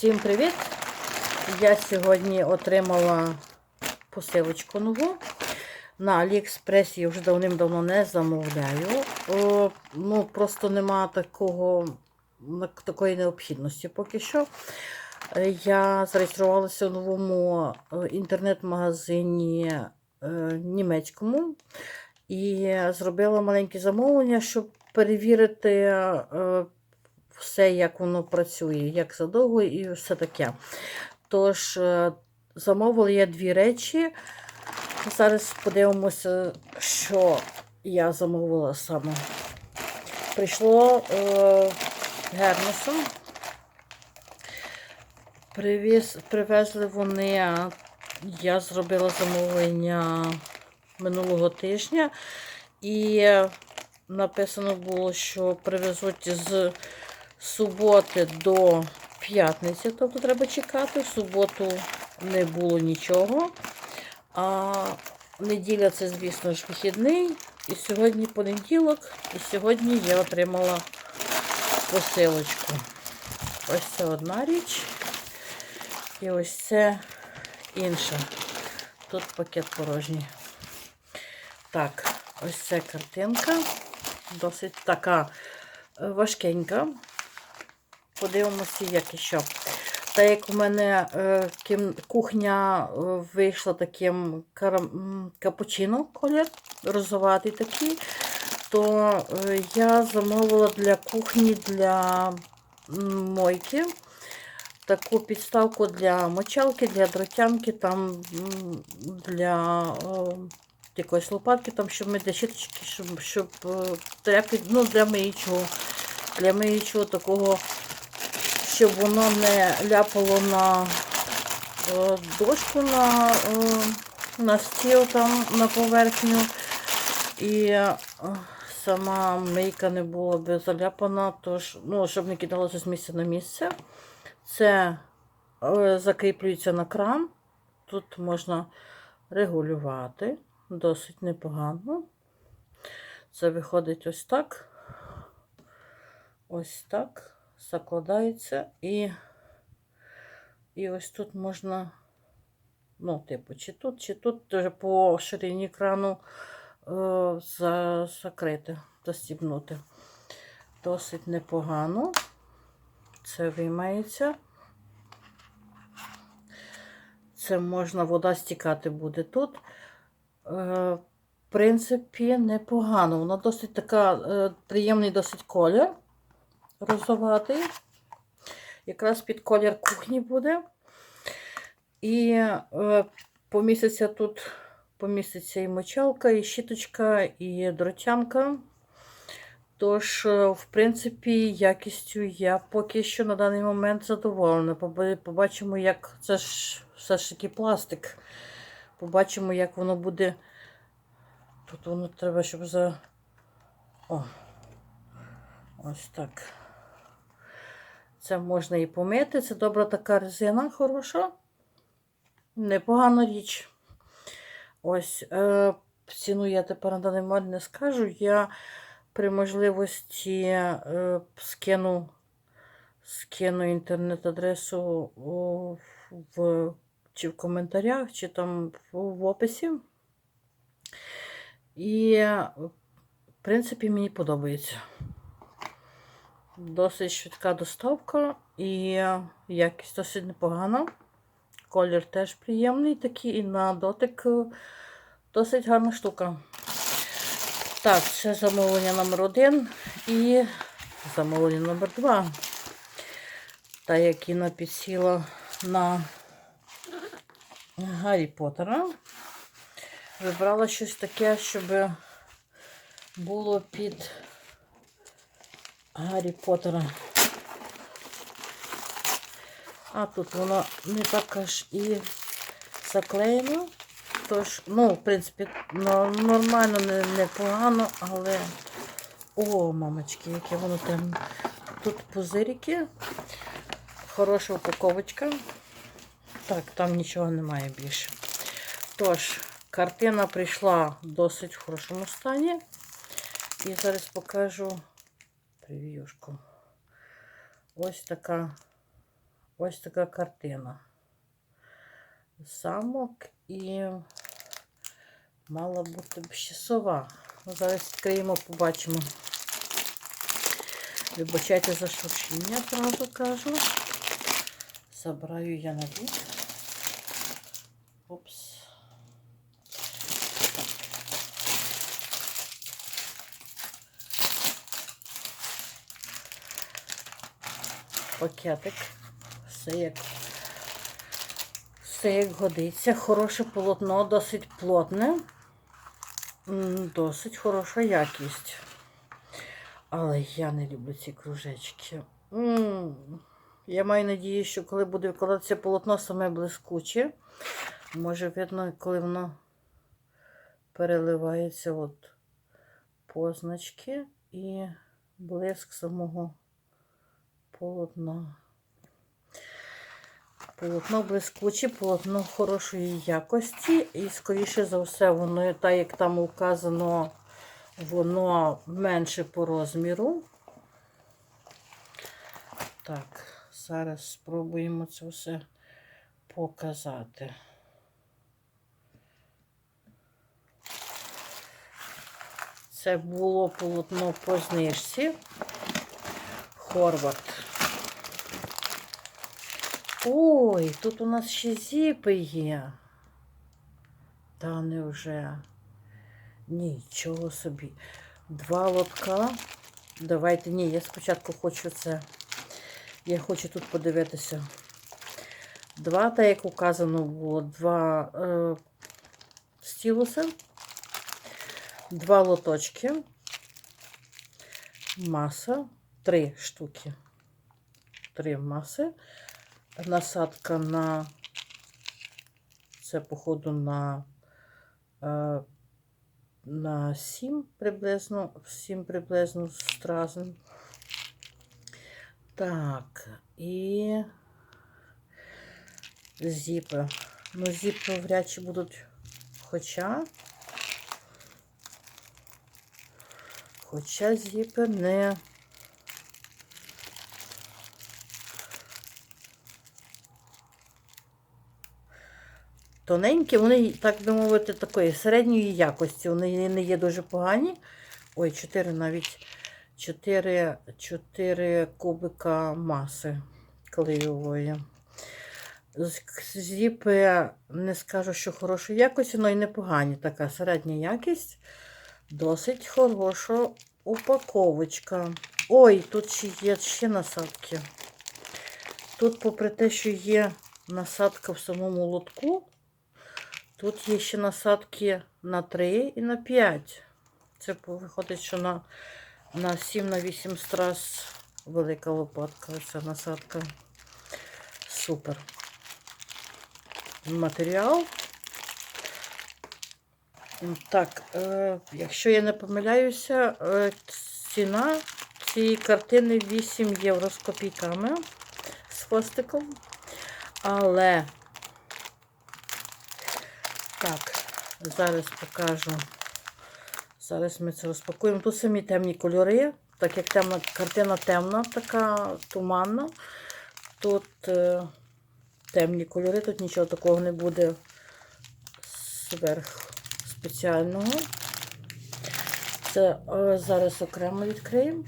Всім привіт! Я сьогодні отримала посилочку нову. На Аліекспресі я вже давним-давно не замовляю. О, ну, просто нема такого, такої необхідності поки що. Е, Я зареєструвалася у новому е, інтернет-магазині е, німецькому і зробила маленьке замовлення, щоб перевірити все, як воно працює, як задовго і все таке. Тож, е, замовила я дві речі. Зараз подивимося, що я замовила саме. Прийшло е, Гермесом. Привіз, привезли вони, я зробила замовлення минулого тижня. І написано було, що привезуть з суботи до п'ятниці, тобто треба чекати. В суботу не було нічого. А неділя це, звісно ж, вихідний. І сьогодні понеділок, і сьогодні я отримала посилочку. Ось це одна річ. І ось це інша. Тут пакет порожній. Так, ось ця картинка. Досить така важкенька. Подивимося, як і що. Так як у мене е, кухня е, вийшла таким капучино колір, розоватий такий, то е, я замовила для кухні для мойки таку підставку для мочалки, для дротянки, там для е, якоїсь лопатки, там, щоб ми для щіточки, щоб, щоб е, тряпки, ну, для миючого, для миючого такого, щоб воно не ляпало на е, дошку, на, е, на стіл, там, на поверхню. І е, сама мийка не була би заляпана, тож, ну, щоб не кидалося з місця на місце. Це закріплюється на кран. Тут можна регулювати досить непогано. Це виходить ось так. Ось так. Закладається і, і ось тут можна, ну, типу, чи тут, чи тут дуже по ширині крану е, за, закрити, застібнути. Досить непогано. Це виймається. Це можна, вода стікати буде тут. Е, в принципі, непогано. Вона досить така е, приємний досить колір. Розоватий. Якраз під колір кухні буде. І е, поміститься тут поміститься і мочалка, і щіточка, і дротянка. Тож, е, в принципі, якістю я поки що на даний момент задоволена. Побачимо, як це ж все ж таки пластик. Побачимо, як воно буде. Тут воно треба, щоб за. О. Ось так. Це можна і помити. Це добра така резина хороша. Непогана річ. Ось. Е, ціну я тепер на даний момент не скажу. Я при можливості е, скину, скину інтернет-адресу в, чи в коментарях, чи там в описі. І, в принципі, мені подобається. Досить швидка доставка і якість досить непогана. Колір теж приємний такий, і на дотик е, досить гарна штука. Так, це замовлення номер один і замовлення номер два. Та як Інна підсіла на Гаррі Поттера. Вибрала щось таке, щоб було під Гаррі Поттера. А тут воно не так аж і заклеєно. Тож, ну, в принципі, но- нормально, не- непогано, але. О, мамочки, яке воно темне. Тут пузирики. Хороша упаковочка. Так, там нічого немає більше. Тож, картина прийшла в досить хорошому стані. І зараз покажу прев'юшку. Ось така ось така картина. Замок і мала бути б ще сова. Ну, Зараз відкриємо, побачимо. Вибачайте за шуршіння, одразу кажу. Забираю я на бік. Опс. Пакетик. Все як, все як годиться. Хороше полотно, досить плотне. Досить хороша якість. Але я не люблю ці кружечки. Я маю надію, що коли буде викладатися полотно саме блискуче, може видно, коли воно переливається от позначки і блиск самого полотна. Полотно блискуче, полотно хорошої якості, і, скоріше за все, воно, так як там указано, воно менше по розміру. Так, зараз спробуємо це все показати. Це було полотно по знижці. Хорват. Ой, тут у нас ще зіпи є. Та невже. Нічого собі. Два лотка. Давайте, ні, я спочатку хочу це. Я хочу тут подивитися. Два, так як указано було, два е, стілуси, два лоточки, маса, три штуки. Три маси. Насадка на це, походу, на е, на 7 приблизно, 7 приблизно стразин. Так, і зіпи. Ну, зіпи вряд чи будуть, хоча, хоча зіпи не тоненькі, вони, так би мовити, такої середньої якості. Вони не є дуже погані. Ой, 4 навіть 4, 4 кубика маси клеєвої. Зіпи не скажу, що хорошої якості, але й непогані. Така середня якість. Досить хороша упаковочка. Ой, тут ще є ще насадки. Тут, попри те, що є насадка в самому лотку, Тут є ще насадки на 3 і на 5. Це виходить, що на, на 7 на 8 страз велика лопатка. Ця насадка. Супер. Матеріал. Так, е, якщо я не помиляюся, е, ціна цієї картини 8 євро з копійками з хвостиком. Але так, зараз покажу. Зараз ми це розпакуємо. Тут самі темні кольори, так як темна, картина темна, така туманна. Тут е, темні кольори, тут нічого такого не буде зверх спеціального. Це е, зараз окремо відкриємо.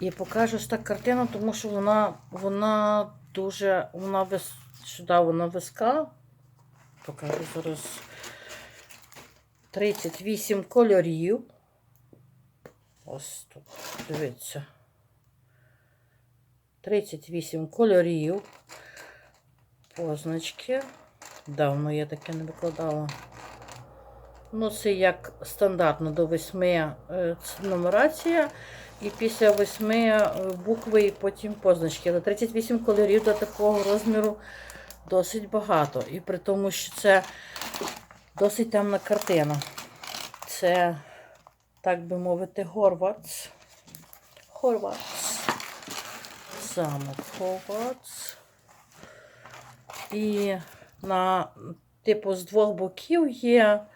І покажу ось так картину, тому що вона вона дуже, вона вис, сюди вона виска. Покажу зараз 38 кольорів. Ось тут, дивіться. 38 кольорів. Позначки. Давно я таке не викладала. Ну, це як стандартно до 8 е, нумерація. І після 8 е, букви і потім позначки. Але 38 кольорів до такого розміру досить багато. І при тому, що це досить темна картина. Це, так би мовити, Горвац. Хорвац. Замок Хорвац. І на, типу, з двох боків є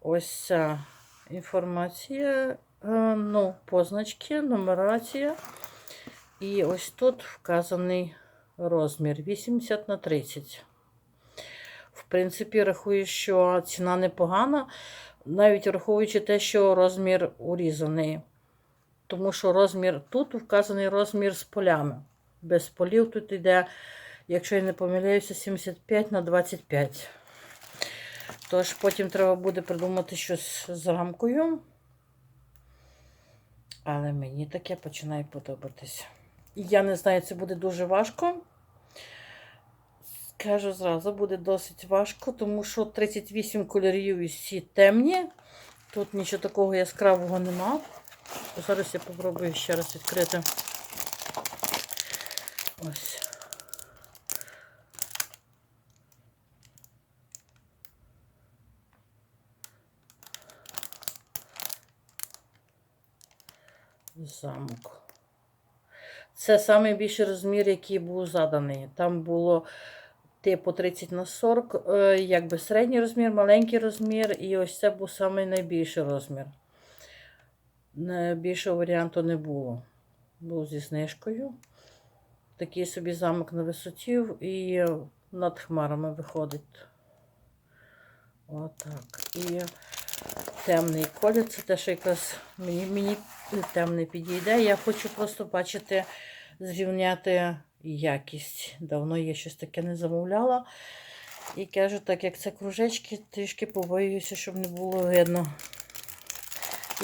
ось ця інформація, е, ну, позначки, нумерація. І ось тут вказаний розмір 80 на 30. В принципі, рахую, що ціна непогана, навіть враховуючи те, що розмір урізаний. Тому що розмір тут вказаний розмір з полями. Без полів тут йде, якщо я не помиляюся, 75 на 25. Тож потім треба буде придумати щось з рамкою. Але мені таке починає подобатися. І Я не знаю, це буде дуже важко. Скажу зразу, буде досить важко, тому що 38 кольорів і всі темні. Тут нічого такого яскравого нема. Зараз я попробую ще раз відкрити. Ось. Замок. Це найбільший розмір, який був заданий. Там було типу 30 на 40, е, якби середній розмір, маленький розмір, і ось це був самий найбільший розмір. Більшого варіанту не було. Був зі знижкою. Такий собі замок на висоті і над хмарами виходить. Отак. І темний колір. Це те, що якраз мені, мені темний підійде. Я хочу просто бачити, зрівняти якість. Давно я щось таке не замовляла. І кажу, так як це кружечки, трішки побоююся, щоб не було видно.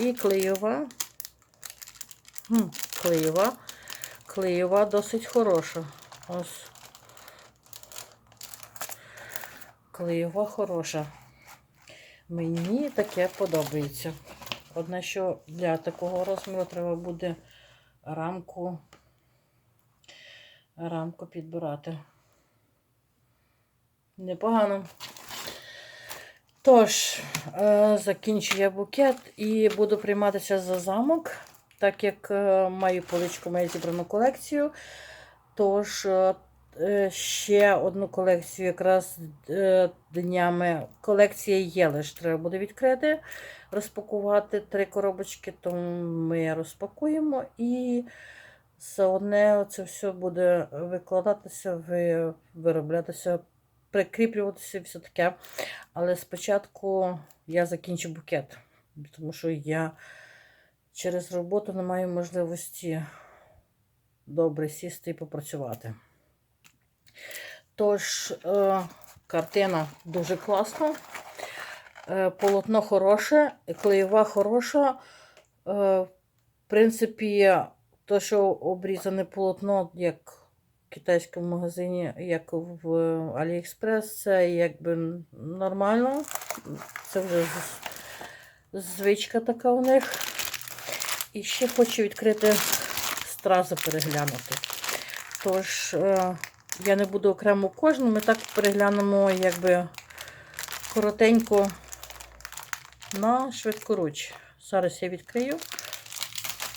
І клеєва. Хм, клеєва. Клеєва досить хороша. Ось. Клеєва хороша. Мені таке подобається. Одне, що для такого розміру треба буде рамку, рамку підбирати. Непогано. Тож, е, закінчу я букет і буду прийматися за замок, так як е, маю поличку, маю зібрану колекцію. Тож, е, ще одну колекцію якраз днями. Колекція є лише треба буде відкрити, розпакувати три коробочки, тому ми розпакуємо і заодне це все буде викладатися, вироблятися, прикріплюватися і все таке. Але спочатку я закінчу букет, тому що я через роботу не маю можливості добре сісти і попрацювати. Тож, е, картина дуже класна, е, полотно хороше, клеєва хороша. Е, в принципі, то, що обрізане полотно, як в китайському магазині, як в AliExpress, це якби нормально. Це вже звичка така у них. І ще хочу відкрити стразу переглянути. Тож, е, я не буду окремо кожну, ми так переглянемо, якби коротенько на швидкоруч. Зараз я відкрию,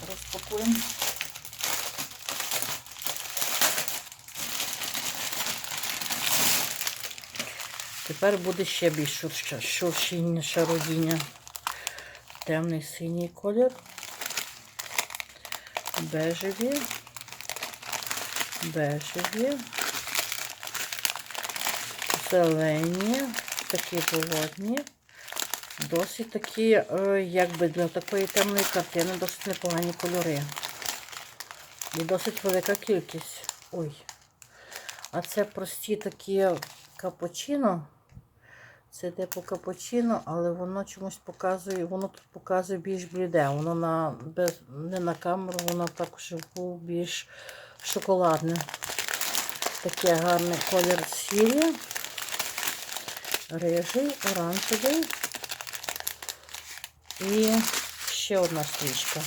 розпакуємо. Тепер буде ще більш шуршіння, родіння. Темний синій колір, бежеві, бежеві, зелені, такі болотні. Досить такі, е, якби для такої темної картини, досить непогані кольори. І досить велика кількість. Ой. А це прості такі капучино. Це типу капучино, але воно чомусь показує, воно тут показує більш бліде. Воно на, без, не на камеру, воно також був більш шоколадне. Таке гарний колір сірі, рижий, оранжевий. І ще одна стрічка.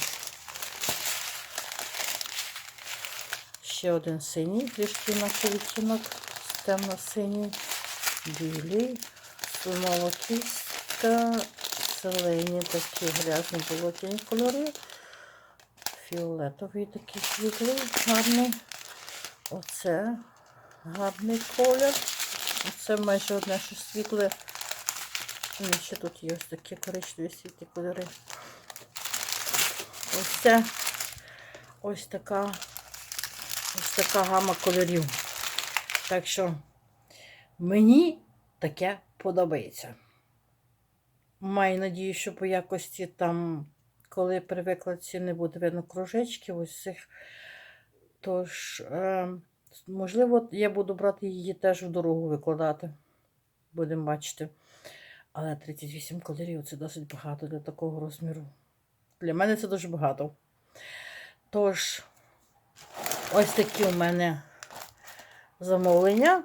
Ще один синій, трішки інакший відтінок, темно-синій, білий, слимолокіста, зелені такі грязні болотяні кольори, фіолетовий такий світлий, гарний. Оце гарний колір. Оце майже одне що світле. І ще тут є ось такі коричневі світлі кольори. Ось це ось така ось така гама кольорів. Так що мені таке подобається. Маю надію, що по якості там, коли при викладці не буде видно кружечків ось цих. Тож, е, можливо, я буду брати її теж в дорогу викладати. Будемо бачити. Але 38 кольорів це досить багато для такого розміру. Для мене це дуже багато. Тож, ось такі у мене замовлення.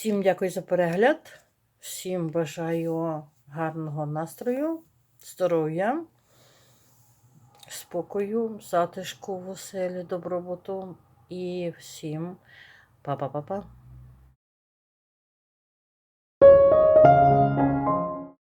Всім дякую за перегляд. Всім бажаю гарного настрою, здоров'я, спокою, затишку в оселі, добробуту і всім па-па-па-па.